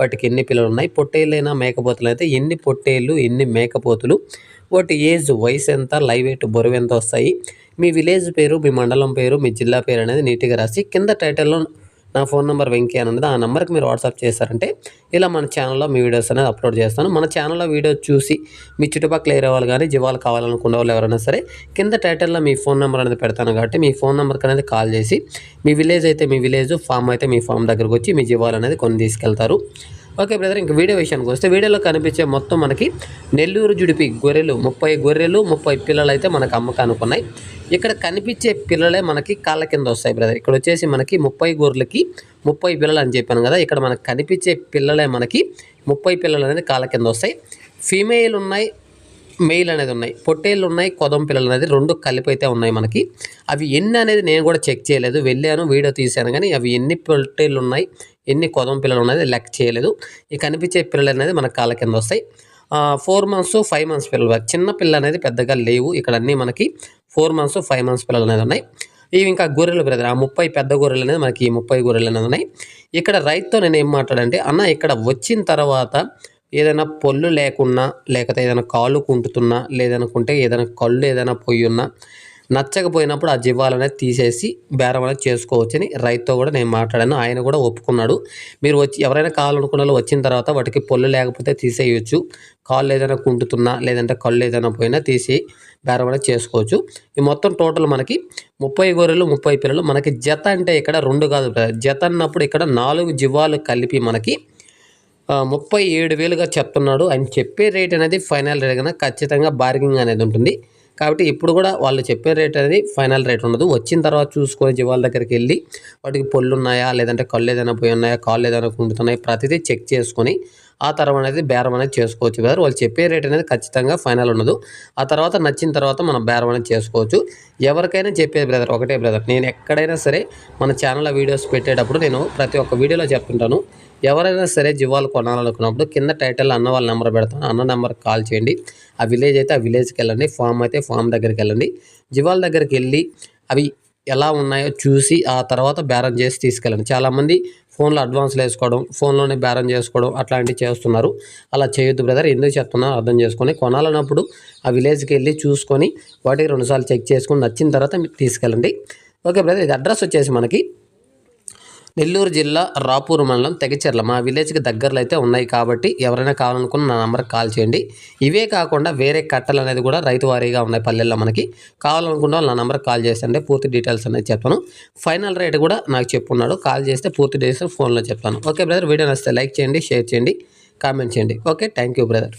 వాటికి ఎన్ని పిల్లలు ఉన్నాయి? పొట్టేళ్ళైనా మేకపోతులు అయితే ఎన్ని పొట్టేళ్ళు ఎన్ని మేకపోతులు? వాటి ఏజ్ వయసు ఎంత? లైవ్ వెయిట్ బరువు ఎంత వస్తాయి? మీ విలేజ్ పేరు మీ మండలం పేరు మీ జిల్లా పేరు అనేది నీట్గా రాసి కింద టైటిల్లో నా ఫోన్ నెంబర్ వెంకీ అని ఉన్నది ఆ నెంబర్కి మీరు వాట్సాప్ చేశారంటే ఇలా మన ఛానల్లో మీ వీడియోస్ అనేది అప్లోడ్ చేస్తాను. మన ఛానల్లో వీడియో చూసి మీ చుట్టుపక్కల ఏరే వాళ్ళు కానీ జీవాలు కావాలనుకునే వాళ్ళు ఎవరైనా సరే కింద టైటిల్లో మీ ఫోన్ నెంబర్ అనేది పెడతాను కాబట్టి మీ ఫోన్ నెంబర్కి అనేది కాల్ చేసి మీ విలేజ్ అయితే మీ విలేజ్ ఫామ్ అయితే మీ ఫామ్ దగ్గరకు వచ్చి మీ జీవాలు అనేది కొన్ని తీసుకెళ్తారు. ఓకే బ్రదర్ ఇంకా వీడియో విషయానికి వస్తే వీడియోలో కనిపించే మొత్తం మనకి నెల్లూరు జుడిపి గొర్రెలు ముప్పై గొర్రెలు ముప్పై పిల్లలు అయితే మనకు అమ్మకానికి ఉన్నాయి. ఇక్కడ కనిపించే పిల్లలే మనకి కాళ్ళ కింద వస్తాయి బ్రదర్. ఇక్కడ వచ్చేసి మనకి ముప్పై గొర్రెలకి ముప్పై పిల్లలు అని చెప్పాను కదా ఇక్కడ మనకు కనిపించే పిల్లలే మనకి ముప్పై పిల్లలు అనేది కాళ్ళ కింద వస్తాయి. ఫీమేల్ ఉన్నాయి మెయిల్ అనేది ఉన్నాయి. పొట్టేళ్ళు ఉన్నాయి కొదం పిల్లలు అనేది రెండు కలిపి అయితే ఉన్నాయి మనకి. అవి ఎన్ని అనేది నేను కూడా చెక్ చేయలేదు. వెళ్ళాను వీడియో తీశాను కానీ అవి ఎన్ని పొట్టేళ్ళు ఉన్నాయి ఎన్ని కొదం పిల్లలు ఉన్నాయి లెక్క చేయలేదు. ఈ కనిపించే పిల్లలు అనేది మన కాళ్ళ కింద వస్తాయి. ఫోర్ మంత్స్ ఫైవ్ మంత్స్ పిల్లలు. చిన్న పిల్ల అనేది పెద్దగా లేవు. ఇక్కడ అన్నీ మనకి ఫోర్ మంత్స్ ఫైవ్ మంత్స్ పిల్లలు అనేది ఉన్నాయి. ఇవి ఇంకా గొర్రెలు బ్రదర్. ఆ ముప్పై పెద్ద గొర్రెలు అనేది మనకి ఈ ముప్పై గొర్రెలు అనేది ఉన్నాయి. ఇక్కడ రైతుతో నేను ఏం మాట్లాడంటే అన్న ఇక్కడ వచ్చిన తర్వాత ఏదైనా పొల్లు లేకున్నా లేకపోతే ఏదైనా కాళ్ళు కుంటుతున్నా లేదనుకుంటే ఏదైనా కళ్ళు ఏదైనా పొయ్యి ఉన్నా నచ్చకపోయినప్పుడు ఆ జీవాలు అనేది తీసేసి బేరం అనేది చేసుకోవచ్చని రైతుతో కూడా నేను మాట్లాడాను. ఆయన కూడా ఒప్పుకున్నాడు. మీరు వచ్చి ఎవరైనా కావాలనుకున్న వచ్చిన తర్వాత వాటికి పొల్లు లేకపోతే తీసేయచ్చు. కాళ్ళు ఏదైనా కుంటుతున్నా లేదంటే కళ్ళు ఏదైనా పోయినా తీసి బేరం అనేది చేసుకోవచ్చు. ఈ మొత్తం టోటల్ మనకి ముప్పై గొర్రెలు ముప్పై పిల్లలు. మనకి జత అంటే ఇక్కడ రెండు కాదు జత అన్నప్పుడు ఇక్కడ నాలుగు జీవాలు కలిపి మనకి ముప్పై ఏడు వేలుగా చెప్తున్నాడు ఆయన చెప్పే రేట్ అనేది ఫైనల్ రేట్ కన్నా ఖచ్చితంగా బార్గింగ్ అనేది ఉంటుంది. కాబట్టి ఇప్పుడు కూడా వాళ్ళు చెప్పే రేట్ అనేది ఫైనల్ రేట్ ఉండదు. వచ్చిన తర్వాత చూసుకొని జీవాల దగ్గరికి వెళ్ళి వాటికి పళ్ళు ఉన్నాయా లేదంటే కళ్ళు ఏదైనా పోయి ఉన్నాయా కాళ్ళు ఏదైనా కుంటున్నాయి ప్రతిదీ చెక్ చేసుకొని ఆ తర్వాత అనేది బేరం అనేది చేసుకోవచ్చు బ్రదర్ వాళ్ళు చెప్పే రేట్ అనేది ఖచ్చితంగా ఫైనల్ ఉండదు. ఆ తర్వాత నచ్చిన తర్వాత మనం బేరం అనేది చేసుకోవచ్చు. ఎవరికైనా చెప్పేది బ్రదర్ ఒకటే బ్రదర్ నేను ఎక్కడైనా సరే మన ఛానల్లో వీడియోస్ పెట్టేటప్పుడు నేను ప్రతి ఒక్క వీడియోలో చెప్తుంటాను. ఎవరైనా సరే జీవాలు కొనాలనుకున్నప్పుడు కింద టైటిల్ అన్న వాళ్ళ నెంబర్ పెడతాను. అన్న నెంబర్కి కాల్ చేయండి. ఆ విలేజ్ అయితే ఆ విలేజ్కి వెళ్ళండి. ఫామ్ అయితే ఫామ్ దగ్గరికి వెళ్ళండి. జీవాల దగ్గరికి వెళ్ళి అవి ఎలా ఉన్నాయో చూసి ఆ తర్వాత బేరం చేసి తీసుకెళ్ళండి. చాలామంది ఫోన్లో అడ్వాన్స్లు వేసుకోవడం ఫోన్లోనే బేరం చేసుకోవడం అట్లాంటివి చేస్తున్నారు. అలా చేయొద్దు బ్రదర్. ఎందుకు చెప్తున్నా అర్థం చేసుకొని కొనాలన్నప్పుడు ఆ విలేజ్కి వెళ్ళి చూసుకొని వాటికి రెండుసార్లు చెక్ చేసుకొని నచ్చిన తర్వాత మీరు తీసుకెళ్ళండి. Okay brother. ఇది అడ్రస్ వచ్చేసి మనకి నెల్లూరు జిల్లా రాపూర్ మండలం తెగచెర్ల మా విలేజ్కి దగ్గరలో అయితే ఉన్నాయి కాబట్టి ఎవరైనా కావాలనుకున్న నా నెంబర్కి కాల్ చేయండి. ఇవే కాకుండా వేరే కట్టలు అనేది కూడా రైతు వారీగా ఉన్నాయి పల్లెల్లో మనకి. కావాలనుకున్న వాళ్ళు నా నెంబర్కి కాల్ చేస్తే పూర్తి డీటెయిల్స్ అనేది చెప్పాను ఫైనల్ రేట్ కూడా నాకు చెప్పున్నాడు. కాల్ చేస్తే పూర్తి డీటెయిల్స్ ఫోన్లో చెప్తాను. ఓకే బ్రదర్ వీడియో నచ్చితే లైక్ చేయండి షేర్ చేయండి కామెంట్ చేయండి. Okay thank you brother.